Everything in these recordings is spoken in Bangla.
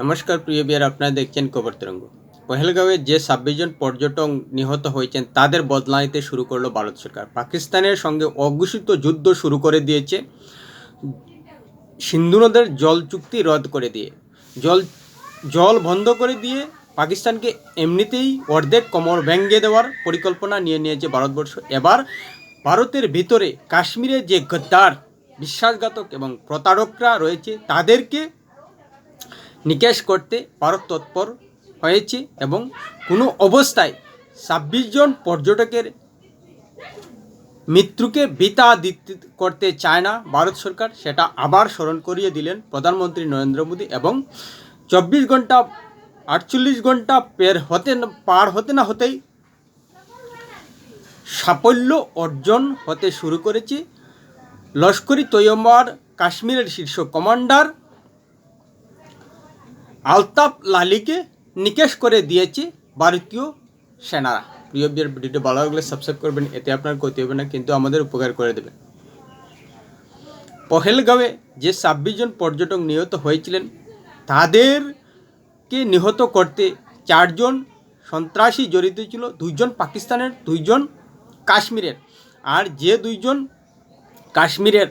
নমস্কার, প্রিয় বিয়ার, আপনারা দেখছেন খবর তরঙ্গ। পহেলগাঁওয়ে যে ছাব্বিশ জন পর্যটক নিহত হয়েছেন, তাদের বদলা নিতে শুরু করল ভারত সরকার। পাকিস্তানের সঙ্গে অঘোষিত যুদ্ধ শুরু করে দিয়েছে। সিন্ধু নদের জল চুক্তি রদ করে দিয়ে। জল জল বন্ধ করে দিয়ে পাকিস্তানকে এমনিতেই অর্ধেক কোমর ভেঙে দেওয়ার পরিকল্পনা নিয়ে নিয়েছে ভারতবর্ষ। এবার ভারতের ভিতরে কাশ্মীরে যে গদ্দার, বিশ্বাসঘাতক এবং প্রতারকরা রয়েছে, তাদেরকে করতে ভারত তৎপর হয়েছে এবং কোনো অবস্থায় ছাব্বিশ জন পর্যটকের মৃত্যুকে বিতা দিতে করতে চায় না ভারত সরকার, সেটা আবার স্মরণ করিয়ে দিলেন প্রধানমন্ত্রী নরেন্দ্র মোদী এবং চব্বিশ ঘণ্টা আটচল্লিশ ঘণ্টা পের হতে পার হতে না হতেই সাফল্য অর্জন হতে শুরু করেছে। লস্করি তৈয়মার কাশ্মীরের শীর্ষ কমান্ডার আলতাফ লালিকে নিকেশ করে দিয়েছে ভারতীয় সেনারা। প্রিয় ভিডিওটি ভালো লাগলে সাবস্ক্রাইব করবেন, এতে আপনার ক্ষতি হবে না, কিন্তু আমাদের উপকার করে দেবেন পহেলগাঁওয়ে যে ছাব্বিশ জন পর্যটক নিহত হয়েছিলেন, তাদেরকে নিহত করতে চারজন সন্ত্রাসী জড়িত ছিল দুইজন পাকিস্তানের দুইজন কাশ্মীরের। আর যে দুইজন কাশ্মীরের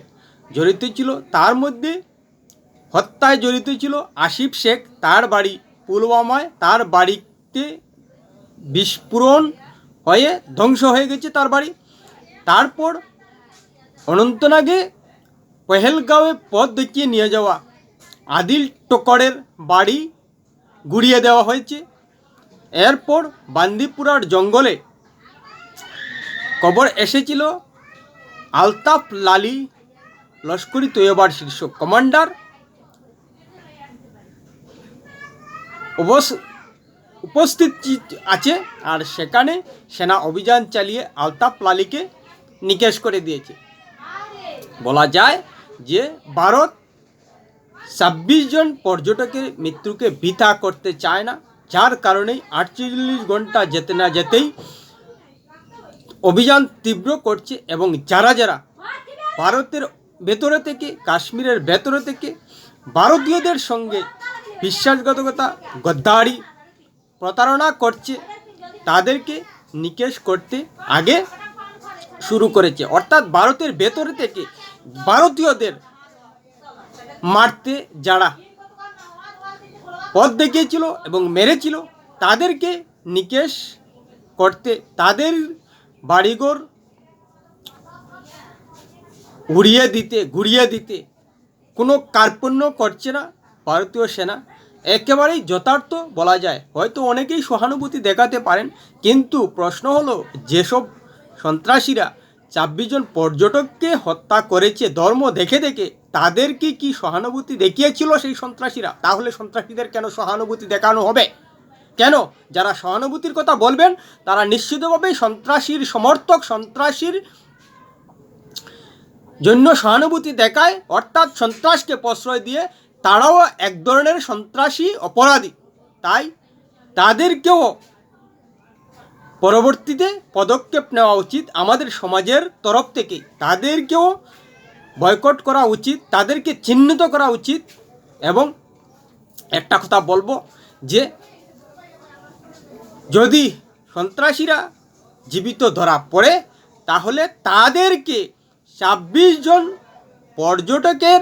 জড়িত ছিল, তার মধ্যে হত্যায় জড়িত ছিল আসিফ শেখ, তার বাড়ি পুলওয়ামায়। তার বাড়িতে বিস্ফোরণ হয়ে ধ্বংস হয়ে গেছে তার বাড়ি। তারপর অনন্তনাগে পহেলগাঁওয়ে পথ দেখিয়ে নিয়ে যাওয়া আদিল টোকরের বাড়ি গুড়িয়ে দেওয়া হয়েছে। এরপর বান্দিপুরার জঙ্গলে কবর এসেছিল আলতাফ লালি লস্করি তৈয়বার শীর্ষ কমান্ডার। উপস্থিত আছে। আর সেখানে সেনা অভিযান চালিয়ে আলতাফ লালিকে নিকেশ করে দিয়েছে। বলা যায় যে ভারত ছাব্বিশ জন পর্যটকের মৃত্যুকে বৃথা করতে চায় না। যার কারণেই আটচল্লিশ ঘণ্টা যেতে না যেতেই অভিযান তীব্র করছে এবং যারা যারা ভারতের ভেতরে থেকে, কাশ্মীরের ভেতরে থেকে ভারতীয়দের সঙ্গে বিশ্বাসঘাতকতা, গদ্দারি প্রতারণা করছে, তাদেরকে নিকেশ করতে আগে শুরু করেছে। অর্থাৎ ভারতের ভেতরে থেকে ভারতীয়দের মারতে যারা পথ দেখিয়েছিল এবং মেরেছিল, তাদেরকে নিকেশ করতে তাদের বাড়িঘর উড়িয়ে দিতে, ঘুরিয়ে দিতে কোনো কার্পণ্য করছে না ভারতীয় সেনা। একেবারেই যথার্থ বলা যায়। হয়তো অনেকেই সহানুভূতি দেখাতে পারেন, কিন্তু প্রশ্ন হলো, যেসব সন্ত্রাসীরা ছাব্বিশ জন পর্যটককে হত্যা করেছে, ধর্ম দেখে দেখে, তাদেরকে কি সহানুভূতি দেখিয়েছিল সেই সন্ত্রাসীরা? তাহলে সন্ত্রাসীদের কেন সহানুভূতি দেখানো হবে? কেন? যারা সহানুভূতির কথা বলবেন, তারা নিশ্চিতভাবেই সন্ত্রাসীর সমর্থক, সন্ত্রাসীর জন্য সহানুভূতি দেখায়, অর্থাৎ সন্ত্রাসকে প্রশ্রয় দিয়ে তারাও এক ধরনের সন্ত্রাসী অপরাধী। তাই তাদেরকেও পরবর্তীতে পদক্ষেপ নেওয়া উচিত আমাদের সমাজের তরফ থেকে। তাদেরকেও বয়কট করা উচিত, তাদেরকে চিহ্নিত করা উচিত এবং একটা কথা বলব যে, যদি সন্ত্রাসীরা জীবিত ধরা পড়ে, তাহলে তাদেরকে ছাব্বিশ জন পর্যটকের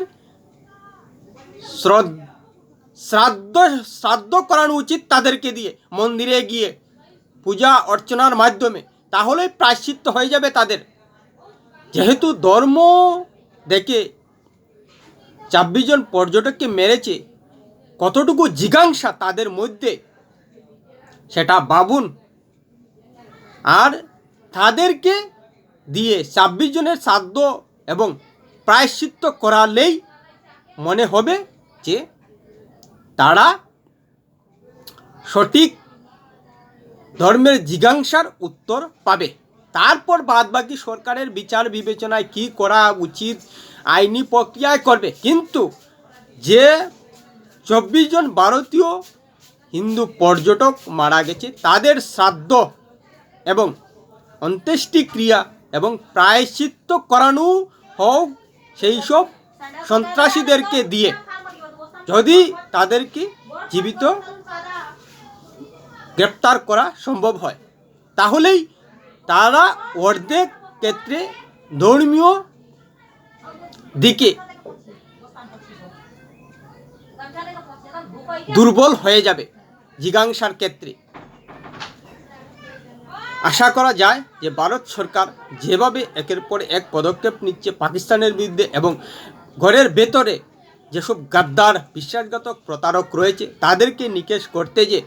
শ্রদ্ধ, শ্রাদ্ধ করানো উচিত তাদেরকে দিয়ে, মন্দিরে গিয়ে পূজা অর্চনার মাধ্যমে। তাহলেই প্রায়শ্চিত্ত হয়ে যাবে তাদের। যেহেতু ধর্ম দেখে ছাব্বিশ জন পর্যটককে মেরেছে, কতটুকু জিজ্ঞাসা তাদের মধ্যে, সেটা বাবুন আর তাদেরকে দিয়ে ছাব্বিশ জনের শ্রাদ্ধ এবং প্রায়শ্চিত্ত করালেই মনে হবে যে তারা সঠিক ধর্মের জিজ্ঞাসার উত্তর পাবে। তারপর বাদবাকি সরকারের বিচার বিবেচনায় কি করা উচিত, আইনি প্রক্রিয়ায় করবে। কিন্তু যে চব্বিশ জন ভারতীয় হিন্দু পর্যটক মারা গেছে, তাদের শ্রাদ্ধ এবং অন্ত্যেষ্টিক্রিয়া এবং প্রায়শ্চিত্ত করানো হোক, সেই সব সন্ত্রাসীদেরকে দিয়ে যদি তাদেরকে জীবিত গ্রেপ্তার করা সম্ভব হয়, তাহলেই তারা অর্ধেক ক্ষেত্রে ধর্মীয় দিকে দুর্বল হয়ে যাবে জিজ্ঞাসার ক্ষেত্রে। আশা করা যায় যে ভারত সরকার যেভাবে একের পর এক পদক্ষেপ নিচ্ছে পাকিস্তানের বিরুদ্ধে এবং ঘরের ভেতরে যেসব গাদ্দার, বিশ্বাসঘাতক প্রতারক রয়েছে, তাদেরকে নিকেশ করতে যে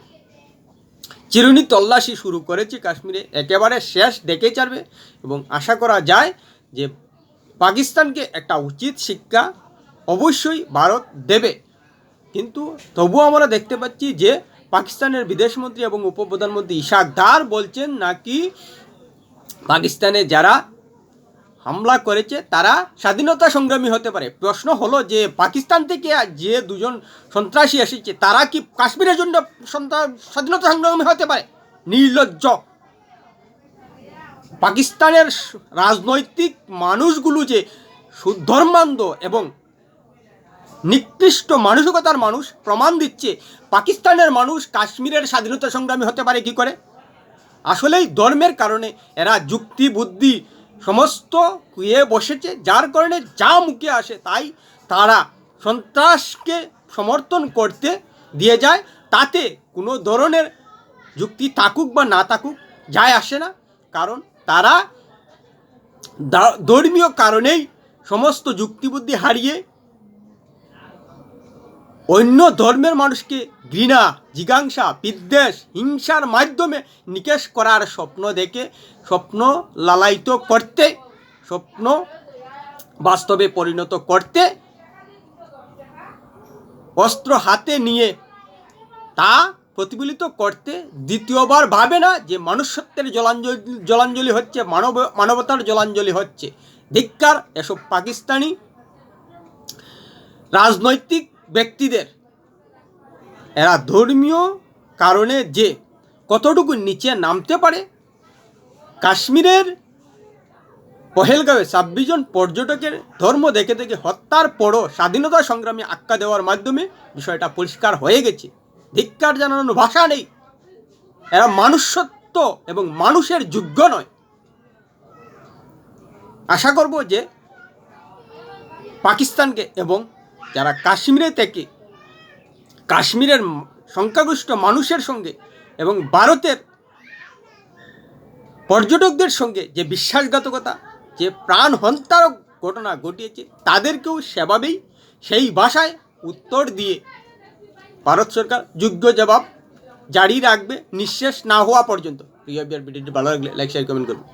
চিরুনি তল্লাশি শুরু করেছে কাশ্মীরে, একেবারে শেষ দেখে চারবে এবং আশা করা যায় যে পাকিস্তানকে একটা উচিত শিক্ষা অবশ্যই ভারত দেবে। কিন্তু তবুও আমরা দেখতে পাচ্ছি যে পাকিস্তানের বিদেশমন্ত্রী এবং উপপ্রধানমন্ত্রী ইশাক দার বলছেন নাকি পাকিস্তানে যারা হামলা করেছে, তারা স্বাধীনতা সংগ্রামী হতে পারে। প্রশ্ন হলো যে, পাকিস্তান থেকে যে দুজন সন্ত্রাসী এসেছে, তারা কি কাশ্মীরের জন্য স্বাধীনতা সংগ্রামী হতে পারে? নির্লজ্জ। পাকিস্তানের রাজনৈতিক মানুষগুলো যে সুধর্মান্ধ এবং নিকৃষ্ট মানসিকতার মানুষ, প্রমাণ দিচ্ছে পাকিস্তানের মানুষ কাশ্মীরের স্বাধীনতা সংগ্রামী হতে পারে কি করে? আসলেই ধর্মের কারণে এরা যুক্তি, বুদ্ধি সমস্ত কুয়ে বসেছে, যার কারণে যা মুখে আসে তাই তারা সন্ত্রাসকে সমর্থন করতে দিয়ে যায়। তাতে কোনো ধরনের যুক্তি থাকুক বা না থাকুক, যায় আসে না। কারণ তারা ধর্মীয় কারণেই সমস্ত যুক্তিবুদ্ধি হারিয়ে অন্য ধর্মের মানুষকে ঘৃণা, জিজ্ঞাসা, বিদ্বেষ, হিংসার মাধ্যমে নিকেশ করার স্বপ্ন দেখে স্বপ্ন লালায়িত করতে, স্বপ্ন বাস্তবে পরিণত করতে অস্ত্র হাতে নিয়ে তা প্রতিফলিত করতে দ্বিতীয়বার ভাবে না যে মানুষত্বের জলাঞ্জলি জলাঞ্জলি হচ্ছে, মানব, মানবতার জলাঞ্জলি হচ্ছে। ধিক্কার, এসব পাকিস্তানি রাজনৈতিক ব্যক্তিদের। এরা ধর্মীয় কারণে যে কতটুকু নিচে নামতে পারে, কাশ্মীরের পহেলগাঁওয়ে ছাব্বিশ জন পর্যটকের ধর্ম দেখে দেখে হত্যার পরও স্বাধীনতা সংগ্রামী আখ্যা দেওয়ার মাধ্যমে বিষয়টা পরিষ্কার হয়ে গেছে। ধিক্কার জানানোর ভাষা নেই। এরা মানুষত্ব এবং মানুষের যোগ্য নয়। আশা করব যে পাকিস্তানকে এবং যারা কাশ্মীরে থেকে, কাশ্মীরের সংখ্যাগরিষ্ঠ মানুষের সঙ্গে এবং ভারতের পর্যটকদের সঙ্গে যে বিশ্বাসঘাতকতা, যে প্রাণ হন্তারক ঘটনা ঘটিয়েছে, তাদেরকেও সেভাবেই সেই ভাষায় উত্তর দিয়ে ভারত সরকার যোগ্য জবাব জারি রাখবে নিঃশেষ না হওয়া পর্যন্ত। প্রিয় ভিডিওটি ভালো লাগলে লাইক শেয়ার কমেন্ট করুন।